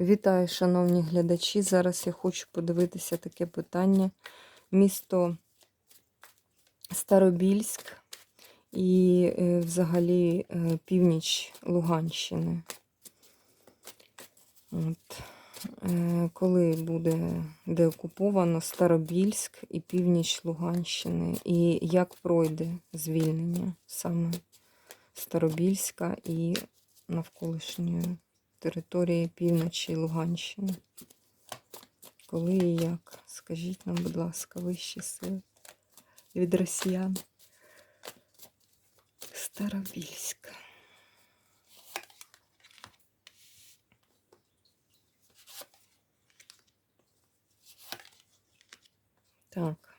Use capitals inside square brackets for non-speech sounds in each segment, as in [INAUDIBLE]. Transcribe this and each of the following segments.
Вітаю, шановні глядачі. Зараз я хочу подивитися таке питання. Місто Старобільськ і е, взагалі е, північ Луганщини. От. Е, Коли буде деокуповано Старобільськ і північ Луганщини, і як пройде звільнення саме Старобільська і навколишньої території півночі Луганщини. Коли і як? Скажіть нам, будь ласка, вищі сили від росіян. Старобільська. Так.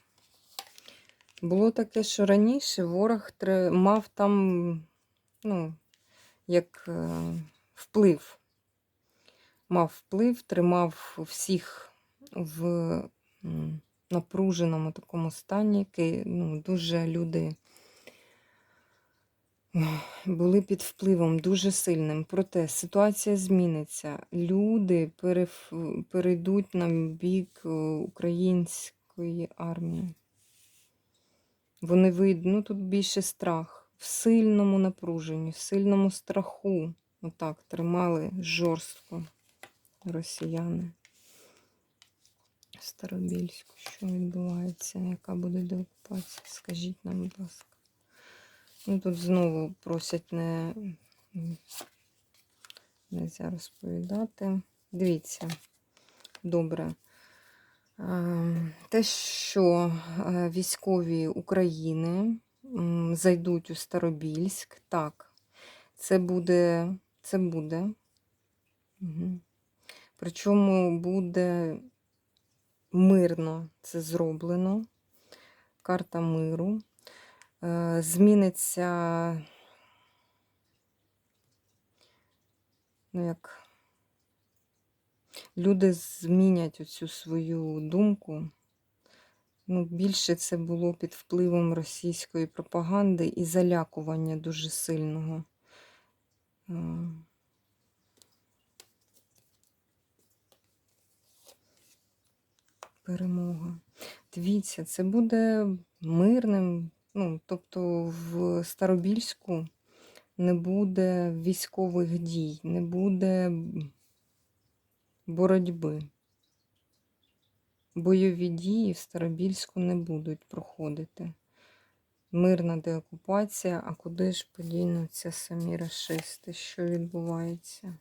Було таке, що раніше ворог мав там, ну, як е, вплив. Мав вплив, тримав всіх в напруженому такому стані, який ну, дуже люди були під впливом дуже сильним. Проте ситуація зміниться. Люди переф... перейдуть на бік е, української армії. Вони вийдуть, ну тут більше страх, в сильному напруженні, в сильному страху. Отак тримали жорстко росіяни. Старобільську, що відбувається, яка буде деокупація? Скажіть нам, будь ласка. Ну тут знову просять не нельзя розповідати. Дивіться, добре. Те, що військові України зайдуть у Старобільськ, так, це буде, це буде. Угу. Причому буде мирно це зроблено. Карта миру. Е, Зміниться, ну як, люди змінять оцю свою думку. Ну, більше це було під впливом російської пропаганди і залякування дуже сильного. Перемога. Дивіться, це буде мирним. Ну, тобто в Старобільську не буде військових дій, не буде боротьби. Бойові дії в Старобільську не будуть проходити. Мирна деокупація, а куди ж подінуться самі рашисти? Що відбувається?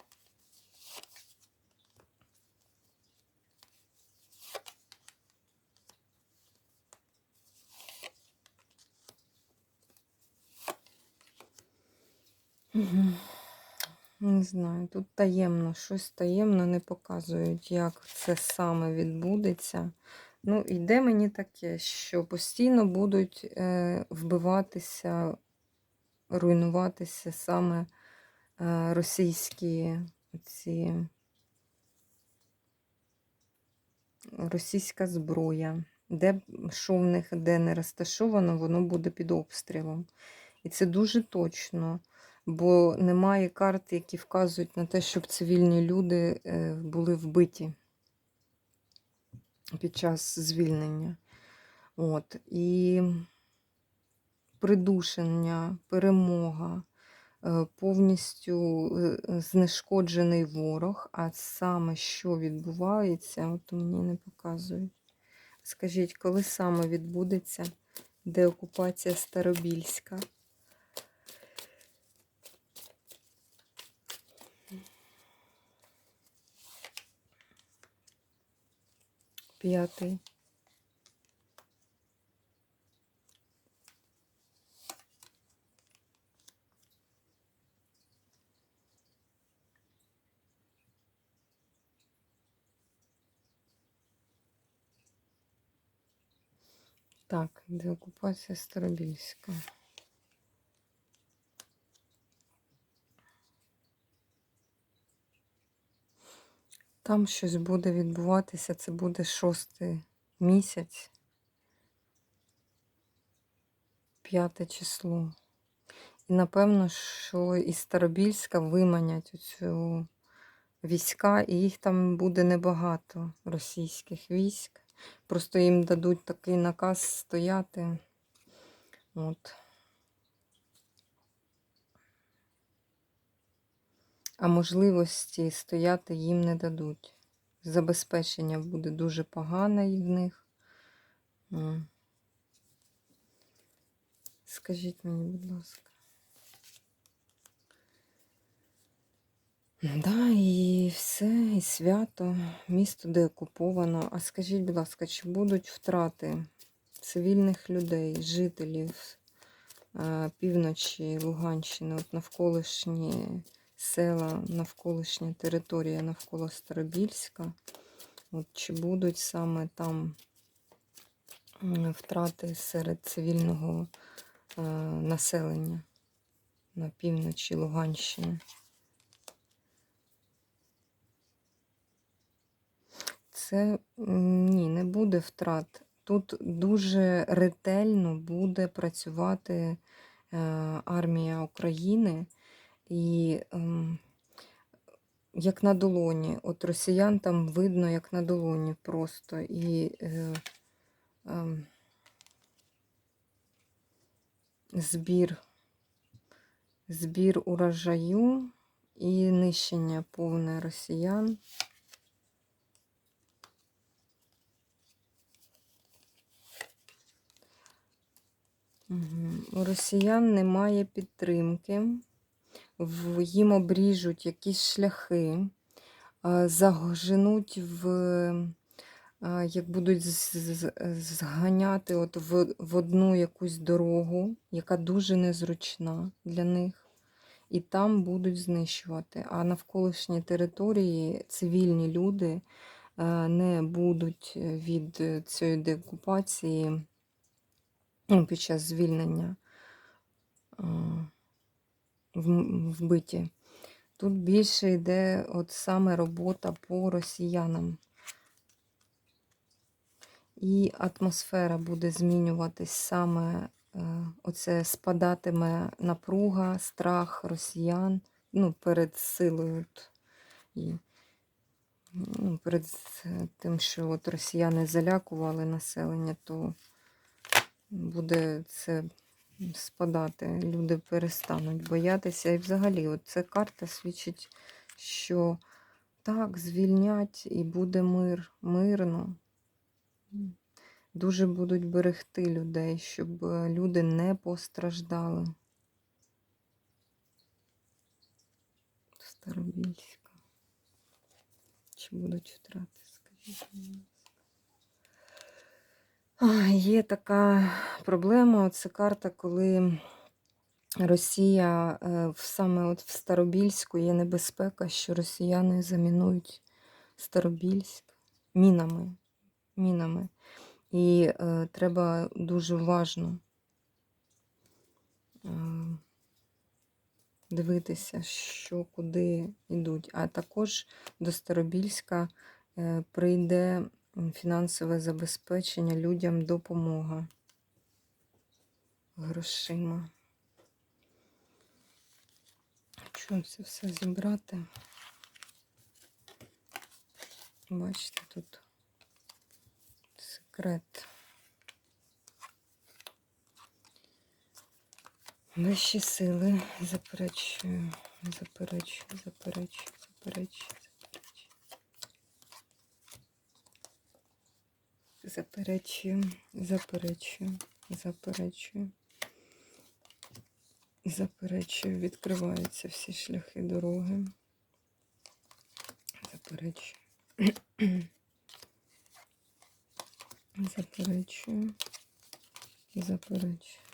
Не знаю, тут таємно, щось таємно не показують, як це саме відбудеться. Ну, йде мені таке, що постійно будуть е, вбиватися, руйнуватися саме е, російські ці російська зброя. Де що в них де не розташовано, воно буде під обстрілом. І це дуже точно бо немає карт, які вказують на те, щоб цивільні люди е, були вбиті під час звільнення. От. І придушення, перемога, е, повністю е, знешкоджений ворог, а саме що відбувається, от мені не показують. Скажіть, коли саме відбудеться деокупація Старобільська? П'ятий. Так, деокупація Старобільська. Там щось буде відбуватися, це буде шостий місяць, п'яте число. І напевно, що із Старобільська виманять оцю війська, і їх там буде небагато російських військ. Просто їм дадуть такий наказ стояти. От. А можливості стояти їм не дадуть. Забезпечення буде дуже погане і в них. Скажіть мені, будь ласка. Да, і все, і свято, місто деокуповано. А скажіть, будь ласка, чи будуть втрати цивільних людей, жителів е, півночі Луганщини, от навколишні села, навколишня територія навколо Старобільська? От чи будуть саме там втрати серед цивільного е, населення на півночі Луганщини? Це ні, не буде втрат. Тут дуже ретельно буде працювати е, армія України і ем, як на долоні. От росіян там видно, як на долоні просто. І е, ем, збір, збір урожаю і нищення повне росіян. Мгм. У росіян немає підтримки, їм обріжуть якісь шляхи, а, загоженуть в, як будуть зганяти от в, в одну якусь дорогу, яка дуже незручна для них, і там будуть знищувати. А навколишні території цивільні люди не будуть від цієї деокупації ну, під час звільнення вбиті. Тут більше йде от саме робота по росіянам. І атмосфера буде змінюватись саме, е, оце спадатиме напруга, страх росіян ну, перед силою. І, ну, перед тим, що от росіяни залякували населення, то буде це спадати. Люди перестануть боятися. І взагалі, от ця карта свідчить, що так, звільнять і буде мир, мирно. Дуже будуть берегти людей, щоб е, люди не постраждали. Старобільська. Чи будуть втрати, скажіть мені? Є така проблема. Це карта, коли Росія е, саме от в Старобільську є небезпека, що росіяни замінують Старобільськ мінами. мінами. І е, треба дуже уважно е, дивитися, що куди йдуть. А також до Старобільська е, прийде фінансове забезпечення людям допомога грошима. Що це все зібрати? Бачите, тут секрет. Вищі сили заперечую, заперечую, заперечую, заперечую, заперечую. Заперечую, заперечую, заперечую. Відкриваються всі шляхи дороги. Заперечую. Заперечую. Заперечую.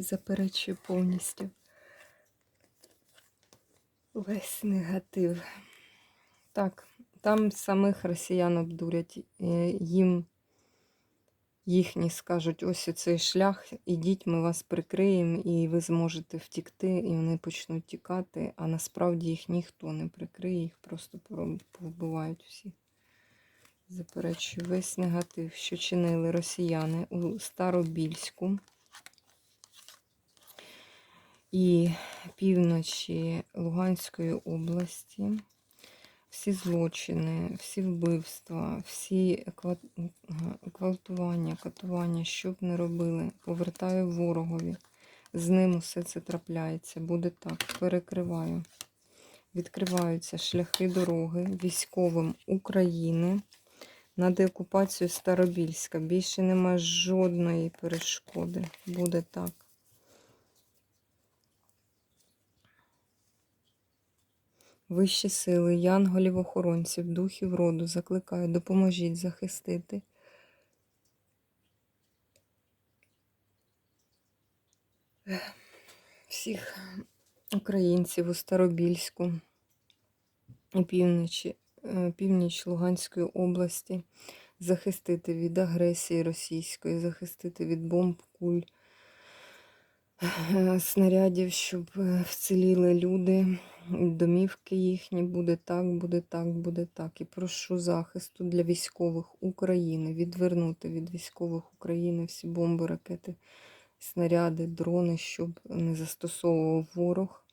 Заперечую повністю весь негатив. Так, там самих росіян обдурять, е, їм їхні скажуть, ось цей шлях, ідіть, ми вас прикриємо, і ви зможете втікти, і вони почнуть тікати, а насправді їх ніхто не прикриє, їх просто повбивають всіх. Заперечую весь негатив, що чинили росіяни у Старобільську і півночі Луганської області. Всі злочини, всі вбивства, всі гвалтування, катування, що б не робили, повертаю ворогові. З ним усе це трапляється. Буде так. Перекриваю. Відкриваються шляхи дороги військовим України на деокупацію Старобільська. Більше немає жодної перешкоди. Буде так. Вищі сили, янголів, охоронців, духів роду закликаю, допоможіть захистити. Всіх українців у Старобільську, у півночі, е, північ Луганської області, захистити від агресії російської, захистити від бомб, куль, [LAUGHS] снарядів, щоб е, вціліли люди, домівки їхні. Буде так, буде так, буде так. І прошу захисту для військових України, відвернути від військових України всі бомби, ракети, снаряди, дрони, щоб не застосовував ворог.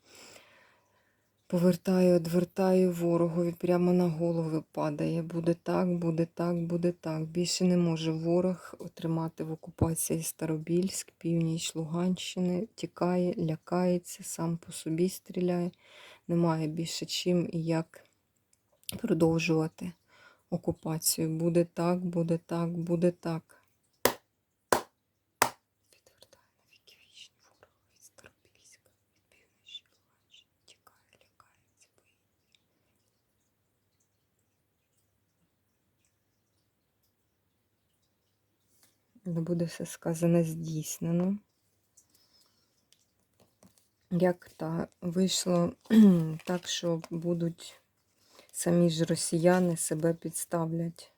Повертаю, одвертаю ворогові, прямо на голови падає. Буде так, буде так, буде так. Більше не може ворог отримати в окупації Старобільськ, північ Луганщини, тікає, лякається, сам по собі стріляє. Немає більше чим і як продовжувати окупацію. Буде так, буде так, буде так. Відвертаю на віки вічні ворога від Старобільська, від півночі Луганщини, тікає, лякається, боїться. Не буде все сказане здійснено. Як та вийшло [CLEARS THROAT] так, що будуть самі ж росіяни себе підставлять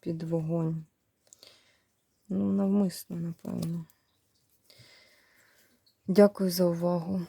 під вогонь. Ну, навмисно, напевно. Дякую за увагу.